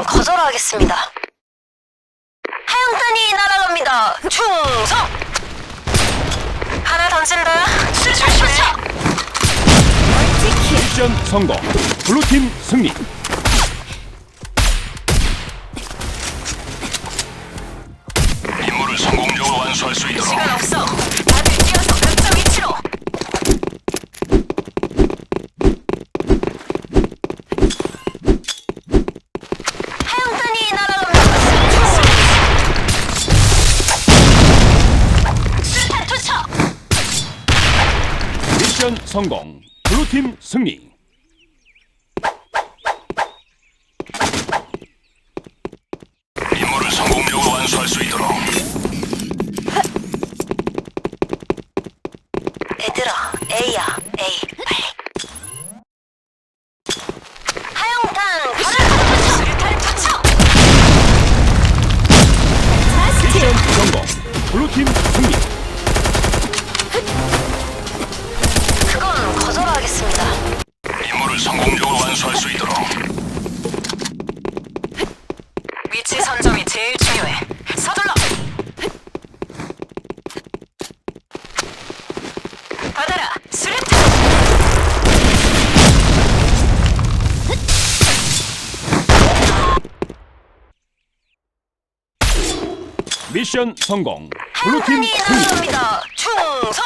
그건 거절하겠습니다. 하영탄이 날아갑니다. 충성! 하나 던진다. 조심해. 미션 성공. 블루팀 승리. 미션 성공. 블루팀 승리. 미션 성공. 블루팀 승리. 날아갑니다. 충성.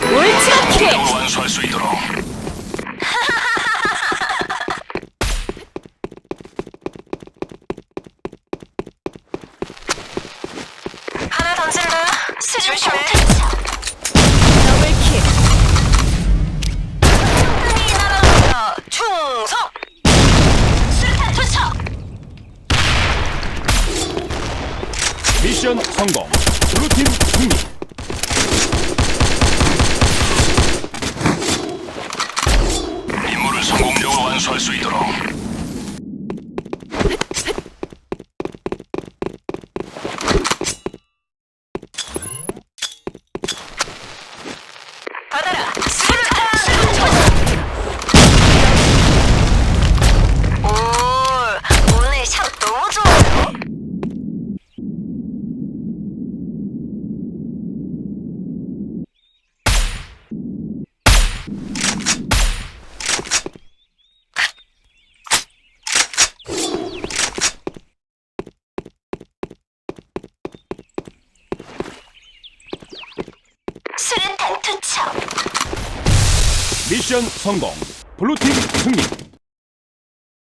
옳지 성공적으로 완수할 수 있도록 하나 던진다. 조심해. 미션 성공. 블루팀 승리. 임무를 성공적으로 완수할 수 있도록 받아라. 수류탄. 오, 오늘 샷 너무 좋아요. 수류탄 투척. 미션 성공. 블루팀 승리.